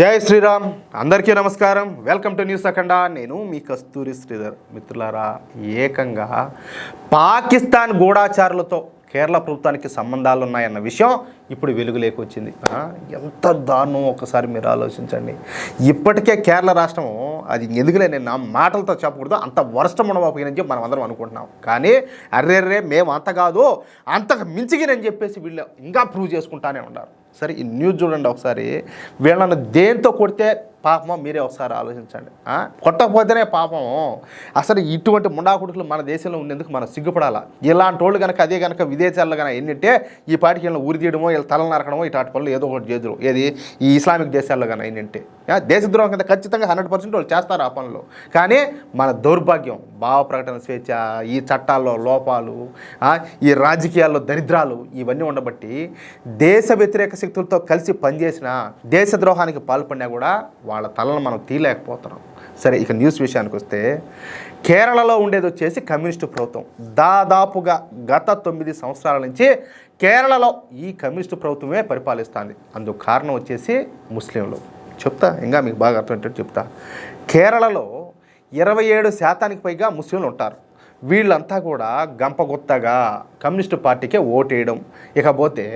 జై శ్రీరామ్. అందరికీ నమస్కారం. Welcome to news Akhanda. నేను మీ కస్తూరి శ్రీధర్. మిత్రులారా ఏకంగా పాకిస్తాన్ గూఢాచారులతో కేరళ ప్రభుత్వానికి సంబంధాలు ఉన్నాయన్న విషయం ఇప్పుడు వెలుగులోకి వచ్చింది. ఎంత దారుణం ఒకసారి మీరు ఆలోచించండి. ఇప్పటికే కేరళ రాష్ట్రం అది ఎందుకులే నేను నా మాటలతో చెప్పకూడదు అంత వర్షం ఉండబోయినని చెప్పి మనం అందరం అనుకుంటున్నాం. కానీ అర్రే మేము అంత కాదు అంతకు మించిగినని చెప్పేసి వీళ్ళు ఇంకా ప్రూవ్ చేసుకుంటానే ఉన్నారు. సరే ఈ న్యూస్ చూడండి ఒకసారి. వీళ్ళని దేంతో కొడితే పాపమో మీరే ఒకసారి ఆలోచించండి. కొట్టకపోతేనే పాపం. అసలు ఇటువంటి ముండాకుడుకులు మన దేశంలో ఉండేందుకు మనం సిగ్గుపడాలా? ఇలాంటి వాళ్ళు కనుక అదే కనుక విదేశాల్లో కనుక ఎన్నింటే ఈ పాటికి వీళ్ళని ఉరి తీయడమో వీళ్ళ తల నరకడమో ఇటాటి పనులు ఏదో ఒకటి చేదురు. ఏది? ఈ ఇస్లామిక్ దేశాల్లో కనుక ఎన్నింటే. దేశద్రోహం కింద ఖచ్చితంగా హండ్రెడ్ పర్సెంట్ వాళ్ళు చేస్తారు ఆ పనులు. కానీ మన దౌర్భాగ్యం భావ ప్రకటన స్వేచ్ఛ ఈ చట్టాల్లో లోపాలు ఈ రాజకీయాల్లో దరిద్రాలు ఇవన్నీ ఉండబట్టి దేశ వ్యతిరేక శక్తులతో కలిసి పనిచేసిన దేశద్రోహానికి పాల్పడినా కూడా వాళ్ళ తలను మనం తీయలేకపోతున్నాం. సరే ఇక న్యూస్ విషయానికి వస్తే కేరళలో ఉండేది వచ్చేసి కమ్యూనిస్టు ప్రభుత్వం. దాదాపుగా గత తొమ్మిది సంవత్సరాల నుంచి కేరళలో ఈ కమ్యూనిస్టు ప్రభుత్వమే పరిపాలిస్తుంది. అందుకు కారణం వచ్చేసి ముస్లింలు. చెప్తా ఇంకా మీకు బాగా అర్థమయ్యేటట్టు చెప్తా. కేరళలో ఇరవై ఏడు శాతానికి పైగా ముస్లింలు ఉంటారు. వీళ్ళంతా కూడా గంపగుత్తగా కమ్యూనిస్టు పార్టీకే ఓటేయడం. ఇకపోతే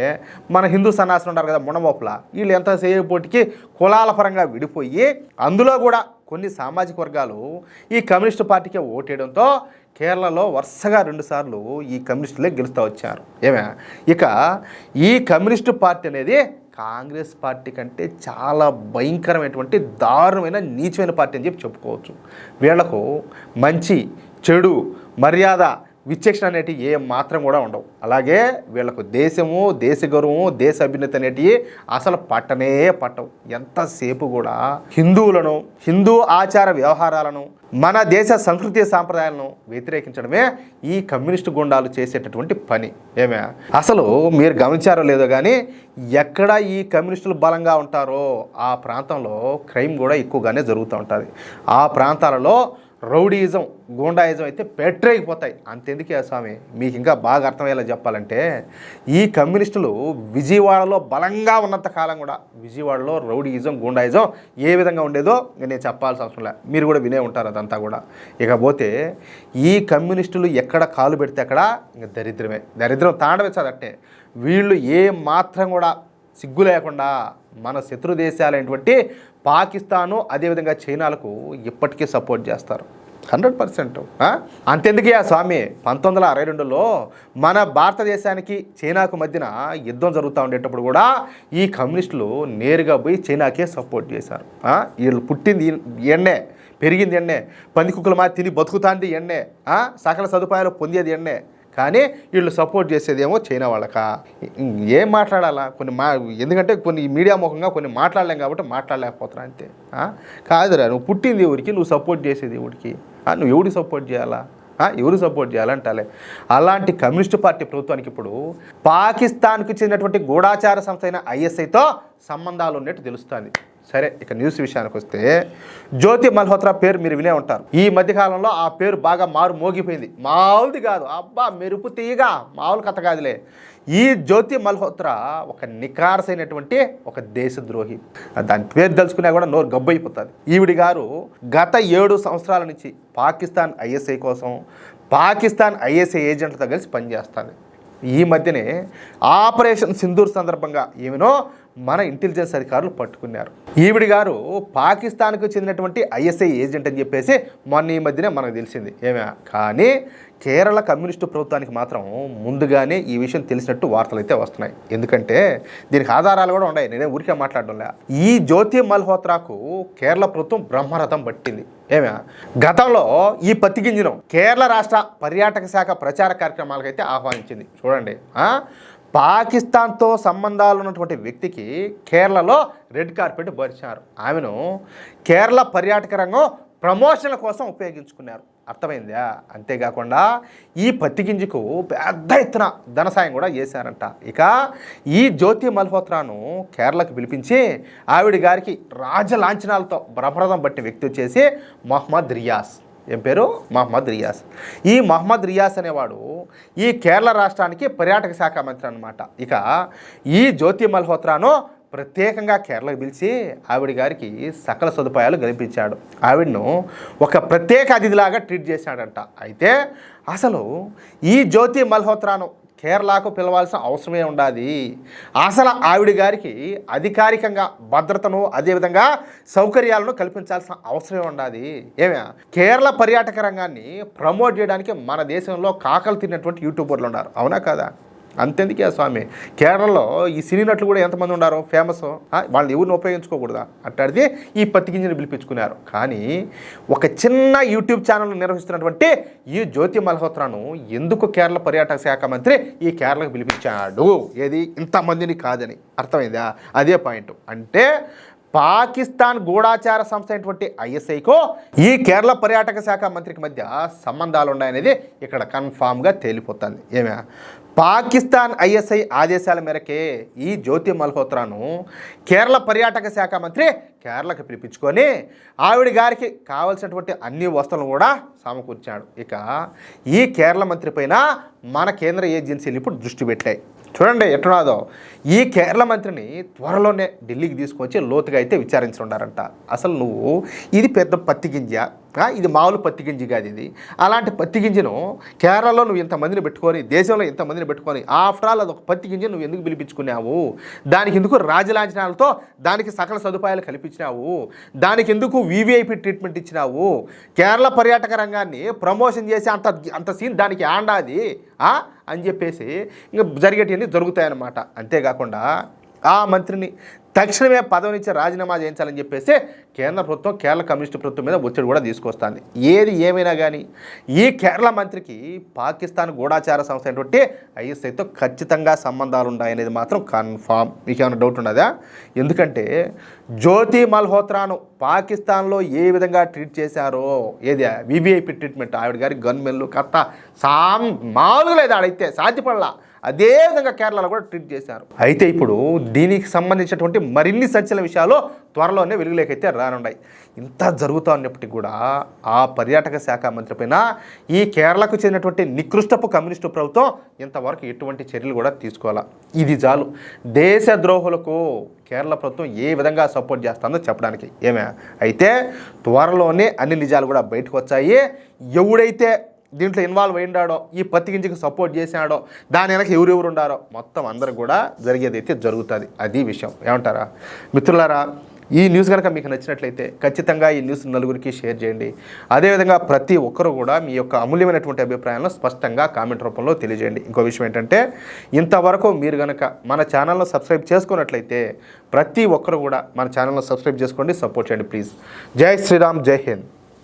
మన హిందూ సన్యాసులు ఉంటారు కదా మునమోపుల వీళ్ళు ఎంత సేపటికి కులాల పరంగా విడిపోయి అందులో కూడా కొన్ని సామాజిక వర్గాలు ఈ కమ్యూనిస్టు పార్టీకే ఓటేయడంతో కేరళలో వరుసగా రెండుసార్లు ఈ కమ్యూనిస్టులే గెలుస్తూ వచ్చారు. ఏమే? ఇక ఈ కమ్యూనిస్టు పార్టీ అనేది కాంగ్రెస్ పార్టీ కంటే చాలా భయంకరమైనటువంటి దారుణమైన నీచమైన పార్టీ అని చెప్పి చెప్పుకోవచ్చు. వీళ్ళకు మంచి చెడు మర్యాద విచక్షణ అనేటివి ఏ మాత్రం కూడా ఉండవు. అలాగే వీళ్ళకు దేశము దేశ గౌరవము దేశ అభ్యున్నతి అనేటివి అసలు పట్టనే పట్టవు. ఎంతసేపు కూడా హిందువులను హిందూ ఆచార వ్యవహారాలను మన దేశ సంస్కృతి సాంప్రదాయాలను వ్యతిరేకించడమే ఈ కమ్యూనిస్టు గుండాలు చేసేటటువంటి పని. ఏమే? అసలు మీరు గమనించారో లేదో కానీ ఎక్కడ ఈ కమ్యూనిస్టులు బలంగా ఉంటారో ఆ ప్రాంతంలో క్రైమ్ కూడా ఎక్కువగానే జరుగుతూ ఉంటుంది. ఆ ప్రాంతాలలో రౌడీయిజం గూండాయిజం అయితే పెట్టరేగిపోతాయి అంతెందుకే స్వామి? మీకు ఇంకా బాగా అర్థమయ్యేలా చెప్పాలంటే ఈ కమ్యూనిస్టులు విజయవాడలో బలంగా ఉన్నంత కాలం కూడా విజయవాడలో రౌడీయిజం గూండాయిజం ఏ విధంగా ఉండేదో నేను చెప్పాల్సిన అవసరం లేదు మీరు కూడా వినే ఉంటారు అదంతా కూడా. ఇకపోతే ఈ కమ్యూనిస్టులు ఎక్కడ కాలు పెడితే అక్కడ ఇంకా దరిద్రమే. దరిద్రం తాండవించదట్టే వీళ్ళు ఏ మాత్రం కూడా సిగ్గు లేకుండా మన శత్రు దేశాలైనటువంటి పాకిస్తాను అదేవిధంగా చైనాలకు ఇప్పటికీ సపోర్ట్ చేస్తారు. Hundred percent. అంతెందుకే ఆ స్వామి? పంతొమ్మిది వందల అరవై రెండులో మన భారతదేశానికి చైనాకు మధ్యన యుద్ధం జరుగుతూ ఉండేటప్పుడు కూడా ఈ కమ్యూనిస్టులు నేరుగా పోయి చైనాకే సపోర్ట్ చేశారు. వీళ్ళు పుట్టింది ఎన్నే? పెరిగింది ఎన్నే? పంది కుక్కలు మా తిని బతుకుతాంది ఎన్నే? సకల సదుపాయాలు పొందేది ఎన్నే? కానీ వీళ్ళు సపోర్ట్ చేసేదేమో చైనా వాళ్ళక? ఏం మాట్లాడాలా? కొన్ని మా ఎందుకంటే కొన్ని మీడియా ముఖంగా కొన్ని మాట్లాడలేం కాబట్టి మాట్లాడలేకపోతున్నా అంతే. కాదురా నువ్వు పుట్టింది ఎవరికి? నువ్వు సపోర్ట్ చేసేది ఎవరికి? నువ్వు ఎవరికి సపోర్ట్ చేయాలా? ఎవరు సపోర్ట్ చేయాలంటాలే అలాంటి కమ్యూనిస్టు పార్టీ ప్రభుత్వానికి ఇప్పుడు పాకిస్తాన్కు చెందినటువంటి గూఢాచార సంస్థ అయిన ఐఎస్ఐతో సంబంధాలు ఉన్నట్టు తెలుస్తుంది. సరే ఇక న్యూస్ విషయానికి వస్తే జ్యోతి మల్హోత్రా పేరు మీరు వినే ఉంటారు. ఈ మధ్యకాలంలో ఆ పేరు బాగా మారు మోగిపోయింది. మామూలుది కాదు. అబ్బా మెరుపు తీయగా మామూలు కథ కాదులే. ఈ జ్యోతి మల్హోత్రా ఒక నికారసైనటువంటి ఒక దేశద్రోహి. దాని పేరు తెలుసుకున్నా కూడా నోరు గబ్బైపోతుంది ఈవిడి గారు గత ఏడు సంవత్సరాల నుంచి పాకిస్తాన్ ఐఎస్ఐ కోసం పాకిస్తాన్ ఐఎస్ఐ ఏజెంట్లతో కలిసి పనిచేస్తుంది. ఈ మధ్యనే ఆపరేషన్ సింధూర్ సందర్భంగా ఏమినో మన ఇంటెలిజెన్స్ అధికారులు పట్టుకున్నారు. ఈవిడి గారు పాకిస్తాన్కు చెందినటువంటి ఐఎస్ఐ ఏజెంట్ అని చెప్పేసి మొన్న ఈ మధ్యనే మనకు తెలిసింది. ఏమే? కానీ కేరళ కమ్యూనిస్టు ప్రభుత్వానికి మాత్రం ముందుగానే ఈ విషయం తెలిసినట్టు వార్తలు అయితే వస్తున్నాయి. ఎందుకంటే దీనికి ఆధారాలు కూడా ఉన్నాయి. నేనే ఊరికే మాట్లాడడంలే. ఈ జ్యోతి మల్హోత్రాకు కేరళ ప్రభుత్వం బ్రహ్మరథం పట్టింది. ఏమే? గతంలో ఈ పత్తి గింజను కేరళ రాష్ట్ర పర్యాటక శాఖ ప్రచార కార్యక్రమాలకైతే ఆహ్వానించింది. చూడండి. పాకిస్తాన్తో సంబంధాలు ఉన్నటువంటి వ్యక్తికి కేరళలో రెడ్ కార్పెట్ పరిచారు ఆమెను కేరళ పర్యాటక రంగం ప్రమోషన్ల కోసం ఉపయోగించుకున్నారు. అర్థమైందా? అంతేకాకుండా ఈ పత్తి గింజకు పెద్ద ఎత్తున ధన సాయం కూడా చేశారంట. ఇక ఈ జ్యోతి మల్హోత్రాను కేరళకు పిలిపించి ఆవిడ గారికి రాజ లాంఛనాలతో బ్రహ్మరథం పట్టిన వ్యక్తి వచ్చేసి మొహమ్మద్ రియాస్ ఏం పేరు? మహమ్మద్ రియాస్. ఈ మహమ్మద్ రియాస్ అనేవాడు ఈ కేరళ రాష్ట్రానికి పర్యాటక శాఖ మంత్రి అనమాట ఇక ఈ జ్యోతి మల్హోత్రాను ప్రత్యేకంగా కేరళకు పిలిచి ఆవిడ గారికి సకల సదుపాయాలు కల్పించాడు. ఆవిడను ఒక ప్రత్యేక అతిథిలాగా ట్రీట్ చేశాడంట. అయితే అసలు ఈ జ్యోతి మల్హోత్రాను కేరళకు పిలవాల్సిన అవసరమే ఉండాది. అసలు ఆవిడ గారికి అధికారికంగా భద్రతను అదేవిధంగా సౌకర్యాలను కల్పించాల్సిన అవసరమే ఉండాది. ఏమే? కేరళ పర్యాటక రంగాన్ని ప్రమోట్ చేయడానికి మన దేశంలో కాకలు తిన్నటువంటి యూట్యూబర్లు ఉన్నారు. అవునా కదా? అంతెందుకే స్వామి? కేరళలో ఈ సినీ నటులు కూడా ఎంతమంది ఉన్నారో? ఫేమస్ వాళ్ళని ఎవరిని ఉపయోగించుకోకూడదా? అట్టాడిది ఈ పత్తి గింజని పిలిపించుకున్నారు. కానీ ఒక చిన్న యూట్యూబ్ ఛానల్ నిర్వహిస్తున్నటువంటి ఈ జ్యోతి మల్హోత్రాను ఎందుకు కేరళ పర్యాటక శాఖ మంత్రి ఈ కేరళకు పిలిపించాడు? ఏది? ఇంతమందిని కాదని. అర్థమైందా? అదే పాయింట్. అంటే పాకిస్తాన్ గూఢాచార సంస్థ అయినటువంటి ఐఎస్ఐకో ఈ కేరళ పర్యాటక శాఖ మంత్రికి మధ్య సంబంధాలు ఉన్నాయనేది ఇక్కడ కన్ఫామ్గా తేలిపోతుంది. ఏమే? పాకిస్తాన్ ఐఎస్ఐ ఆదేశాల మేరకే ఈ జ్యోతి మల్హోత్రాను కేరళ పర్యాటక శాఖ మంత్రి కేరళకు పిలిపించుకొని ఆవిడ గారికి కావలసినటువంటి అన్ని వస్తువులను కూడా సమకూర్చాడు. ఇక ఈ కేరళ మంత్రి పైన మన కేంద్ర ఏజెన్సీలు ఇప్పుడు దృష్టి పెట్టాయి. చూడండి ఎట్టునాదో ఈ కేరళ మంత్రిని త్వరలోనే ఢిల్లీకి తీసుకొచ్చి లోతుగా అయితే విచారించనున్నారంట. అసలు నువ్వు ఇది పెద్ద పత్తి గింజ. ఇది మామూలు పత్తి గింజ కాదు ఇది. అలాంటి పత్తి గింజను కేరళలో నువ్వు ఇంతమందిని పెట్టుకొని దేశంలో ఇంతమందిని పెట్టుకొని ఆఫ్టర్ ఆల్ అది ఒక పత్తి గింజ నువ్వు ఎందుకు పిలిపించుకున్నావు? దానికి ఎందుకు రాజలాంఛనాలతో దానికి సకల సదుపాయాలు కల్పించినావు? దానికి ఎందుకు వీవీఐపీ ట్రీట్మెంట్ ఇచ్చినావు? కేరళ పర్యాటక రంగాన్ని ప్రమోషన్ చేసి అంత అంత సీన్ దానికి ఆండాది అని చెప్పేసి ఇంకా జరిగేటివన్నీ జరుగుతాయన్నమాట. అంతేకాకుండా ఆ మంత్రిని తక్షణమే పదవి నుంచి రాజీనామా చేయించాలని చెప్పేసి కేంద్ర ప్రభుత్వం కేరళ కమ్యూనిస్టు ప్రభుత్వం మీద ఒత్తిడి కూడా తీసుకొస్తుంది. ఏది ఏమైనా కానీ ఈ కేరళ మంత్రికి పాకిస్తాన్ గూఢాచార సంస్థ అయినటువంటి ఐఎస్ఐతో ఖచ్చితంగా సంబంధాలు ఉన్నాయనేది మాత్రం కన్ఫామ్. మీకేమైనా డౌట్ ఉన్నదా? ఎందుకంటే జ్యోతి మల్హోత్రాను పాకిస్తాన్లో ఏ విధంగా ట్రీట్ చేశారో ఏది వివిఐపి ట్రీట్మెంట్ ఆవిడ గారి గన్మెన్లు కట్ట సాం మామూలుగా లేదు ఆడైతే సాధ్యపడలా. అదే విధంగా కేరళలో కూడా ట్రీట్ చేశారు. అయితే ఇప్పుడు దీనికి సంబంధించినటువంటి మరిన్ని సంచలన విషయాలు త్వరలోనే వెలుగులేకైతే రానున్నాయి. ఇంత జరుగుతూ ఉన్నప్పటికీ కూడా ఆ పర్యాటక శాఖ మంత్రి పైన ఈ కేరళకు చెందినటువంటి నికృష్టపు కమ్యూనిస్టు ప్రభుత్వం ఇంతవరకు ఎటువంటి చర్యలు కూడా తీసుకోవాలా? ఇది చాలు. దేశ ద్రోహులకు కేరళ ప్రభుత్వం ఏ విధంగా సపోర్ట్ చేస్తుందో చెప్పడానికి ఏమే? అయితే త్వరలోనే అన్ని నిజాలు కూడా బయటకు వచ్చాయి. ఎవడైతే దీంట్లో ఇన్వాల్వ్ అయ్యిండాడో ఈ పత్తి గింజకి సపోర్ట్ చేసినాడో దాని వెనక ఎవరెవరు ఉండారో మొత్తం అందరూ కూడా జరిగేది అయితే జరుగుతుంది. అది విషయం. ఏమంటారా? మిత్రులారా ఈ న్యూస్ కనుక మీకు నచ్చినట్లయితే ఖచ్చితంగా ఈ న్యూస్ నలుగురికి షేర్ చేయండి. అదేవిధంగా ప్రతి ఒక్కరు కూడా మీ యొక్క అమూల్యమైనటువంటి అభిప్రాయాలను స్పష్టంగా కామెంట్ రూపంలో తెలియజేయండి. ఇంకో విషయం ఏంటంటే ఇంతవరకు మీరు కనుక మన ఛానల్ను సబ్స్క్రైబ్ చేసుకున్నట్లయితే ప్రతి ఒక్కరు కూడా మన ఛానల్ను సబ్స్క్రైబ్ చేసుకోండి సపోర్ట్ చేయండి ప్లీజ్ జై శ్రీరామ్ జై హింద్.